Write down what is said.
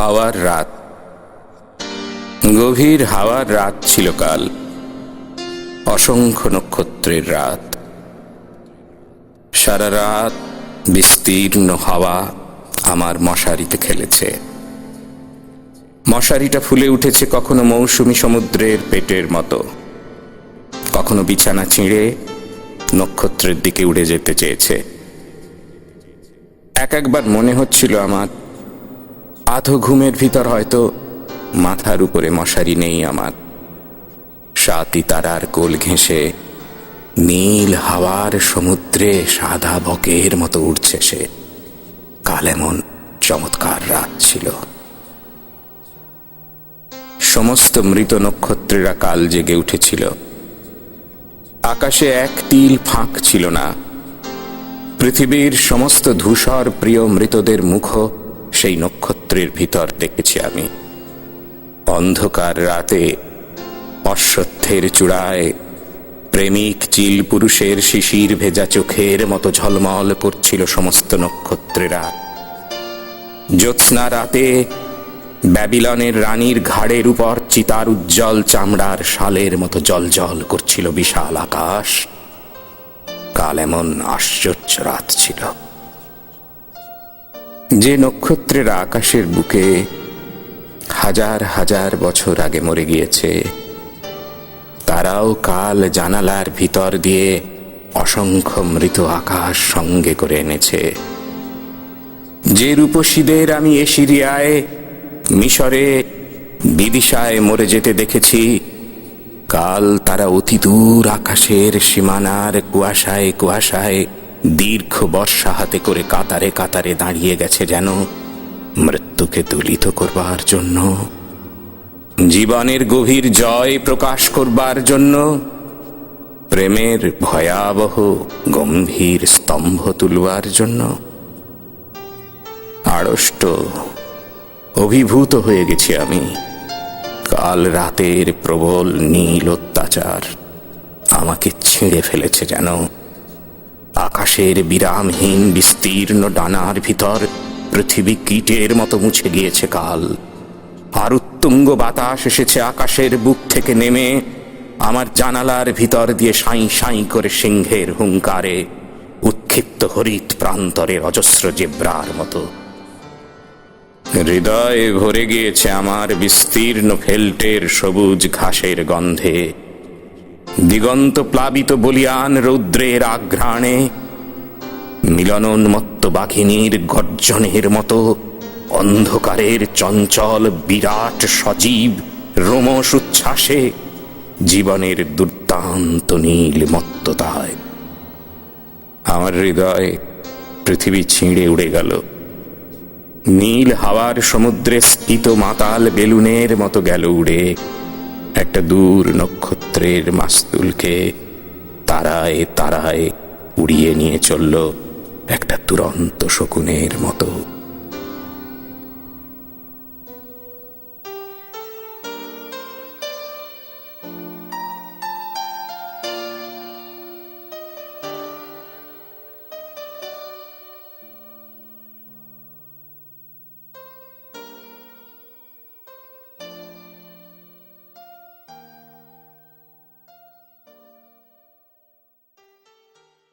হাওয়ার রাত। গভীর হাওয়ার রাত ছিল কাল। অসংখ্য নক্ষত্রের রাত। সারা রাত বিস্তীর্ণ হাওয়া আমার মশারিতে খেলেছে। মশারিটা ফুলে উঠেছে কখনো মৌসুমী সমুদ্রের পেটের মতো। কখনো বিছানা ছিঁড়ে নক্ষত্রের দিকে উড়ে যেতে চেয়েছে। এক একবার মনে হচ্ছিল আমার আধো ঘুমের ভিতর হয়তো মাথার উপরে মশারি নেই আমার। সাতি তারার কোল ঘেঁষে নীল হাওয়ার সমুদ্রে সাদা বকের মতো উঠছে সে। কাল এমন চমৎকার রাত ছিল। সমস্ত মৃত নক্ষত্রেরা কাল জেগে উঠেছিল। আকাশে এক তিল ফাঁক ছিল না। পৃথিবীর সমস্ত ধূসর প্রিয় মৃতদের মুখ সেই নক্ষত্রের ভিতর দেখেছি আমি। অন্ধকার রাতে অশ্বত্থের চূড়ায় প্রেমিক চিল পুরুষের শিশির ভেজা চোখের মতো ঝলমল করছিল সমস্ত নক্ষত্রেরা। জ্যোৎস্না রাতে ব্যাবিলনের রানীর ঘাড়ের উপর চিতার উজ্জ্বল চামড়ার শালের মতো জল করছিল বিশাল আকাশ। কাল এমন আশ্চর্য রাত ছিল। যে নক্ষত্রের আকাশের বুকে হাজার হাজার বছর আগে মরে গিয়েছে, তারাও কাল জানালার ভিতর দিয়ে অসংখ্য মৃত আকাশ সঙ্গে করে এনেছে। যে রূপসীদের আমি এশিরিয়ায় মিশরে, বিদিশায় মরে যেতে দেখেছি, কাল তারা অতি দূর আকাশের সীমানার কুয়াশায় কুয়াশায় দীর্ঘ বর্ষা হাতে করে কাতারে কাতারে দাঁড়িয়ে গেছে যেন মৃত্যুকে তুলিত করবার জন্য। জীবনের গভীর জয় প্রকাশ করবার জন্য প্রেমের ভয়াবহ গম্ভীর স্তম্ভ তুলবার জন্য আড়ষ্ট অভিভূত হয়ে গেছি আমি। কাল রাতের প্রবল নীল অত্যাচার আমাকে ছিঁড়ে ফেলেছে যেন আকাশের বিরামহীন, বিস্তীর্ণ ডানার ভিতর পৃথিবী কীটের মতো মুছে গিয়েছে কাল। আর উত্তুঙ্গ বাতাস এসেছে আকাশের বুক থেকে নেমে আমার জানালার ভিতর দিয়ে সাঁই সাঁই করে সিংহের হুঙ্কারে উৎক্ষিপ্ত হরিত প্রান্তরে অজস্র জেব্রার মতো। হৃদয়ে ভরে গিয়েছে আমার বিস্তীর্ণ ফেল্টের সবুজ ঘাসের গন্ধে। দিগন্ত প্লাবিত বলিয়ান রৌদ্রের আঘ্রাণে মিলনোন্মত্ত বাঘিনীর গর্জনের মতো অন্ধকারের চঞ্চল বিরাট সজীব রোমস উচ্ছ্বাসে জীবনের দুর্দান্ত নীল মত্ততায়। আমার হৃদয় পৃথিবী ছিঁড়ে উড়ে গেল। নীল হাওয়ার সমুদ্রে স্ফীত মাতাল বেলুনের মতো গেল উড়ে একটা দূর নক্ষত্রের মাস্তুলকে তারায় তারায় উড়িয়ে নিয়ে চলল একটা দুরন্ত শকুনের মতো।